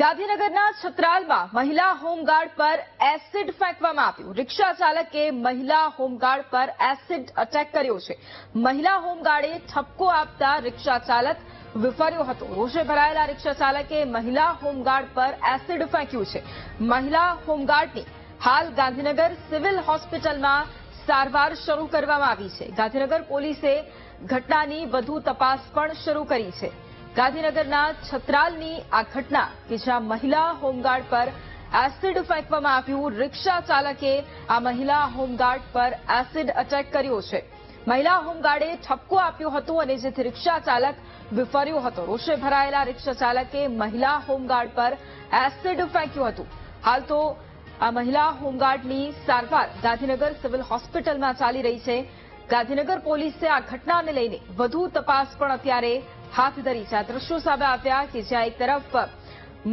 ગાંધીનગરના છત્રાલમાં મહિલા હોમગાર્ડ પર એસિડ ફેંકવામાં આવ્યું. રિક્ષા ચાલકે મહિલા હોમગાર્ડ પર એસિડ અટેક કર્યો છે. મહિલા હોમગાર્ડે ઠપકો આપતા રિક્ષા ચાલક વિફર્યો હતો. રોષે ભરાયેલા રિક્ષા ચાલકે મહિલા હોમગાર્ડ પર એસિડ ફેંક્યું છે. મહિલા હોમગાર્ડની હાલ ગાંધીનગર સિવિલ હોસ્પિટલમાં સારવાર શરૂ કરવામાં આવી છે. ગાંધીનગર પોલીસે ઘટનાની વધુ તપાસ પણ શરૂ કરી છે. ગાંધીનગરના છત્રાલની આ ઘટના કે જ્યાં મહિલા હોમગાર્ડ પર એસિડ ફેંકવામાં આવ્યું, રિક્ષા ચાલકે આ મહિલા હોમગાર્ડ પર એસિડ અટેક કર્યો છે. મહિલા હોમગાર્ડે ઠપકો આપ્યો હતો અને જેથી રિક્ષા ચાલક વિફર્યો હતો. રોષે ભરાયેલા રિક્ષા ચાલકે મહિલા હોમગાર્ડ પર એસિડ ફેંક્યું હતું. હાલ તો આ મહિલા હોમગાર્ડની સારવાર ગાંધીનગર સિવિલ હોસ્પિટલમાં ચાલી રહી છે. ગાંધીનગર પોલીસે આ ઘટનાને લઈને વધુ તપાસ પણ અત્યારે હાથ ધરી છે. આ દ્રશ્યો સામે આવ્યા કે જ્યાં એક તરફ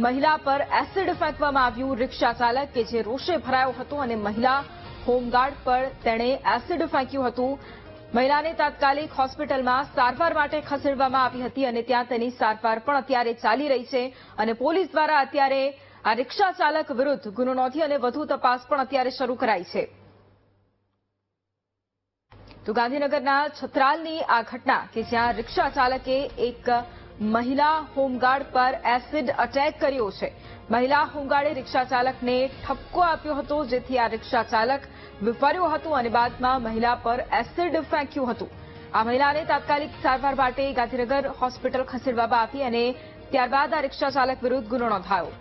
મહિલા પર એસિડ ફેંકવામાં આવ્યું રિક્ષા ચાલક કે જે રોષે ભરાયો હતો અને મહિલા હોમગાર્ડ પર તેણે એસિડ ફેંક્યું હતું. મહિલાને તાત્કાલિક હોસ્પિટલમાં સારવાર માટે ખસેડવામાં આવી હતી અને ત્યાં તેની સારવાર પણ અત્યારે ચાલી રહી છે અને પોલીસ દ્વારા અત્યારે આ રિક્ષા ચાલક વિરુદ્ધ ગુનો નોંધી અને વધુ તપાસ પણ અત્યારે શરૂ કરાઈ છે. તો ગાંધીનગરના છત્રાલની આ ઘટના કે જ્યાં રિક્ષા ચાલકે એક મહિલા હોમગાર્ડ પર એસિડ અટેક કર્યો છે. મહિલા હોમગાર્ડે રિક્ષા ચાલકને ઠપકો આપ્યો હતો, જેથી આ રિક્ષા ચાલક વિફર્યો હતો અને બાદમાં મહિલા પર એસિડ ફેંક્યું હતું. આ મહિલાને તાત્કાલિક સારવાર માટે ગાંધીનગર હોસ્પિટલ ખસેડવામાં આવી અને ત્યારબાદ આ રિક્ષા ચાલક વિરુદ્ધ ગુનો નોંધાયો.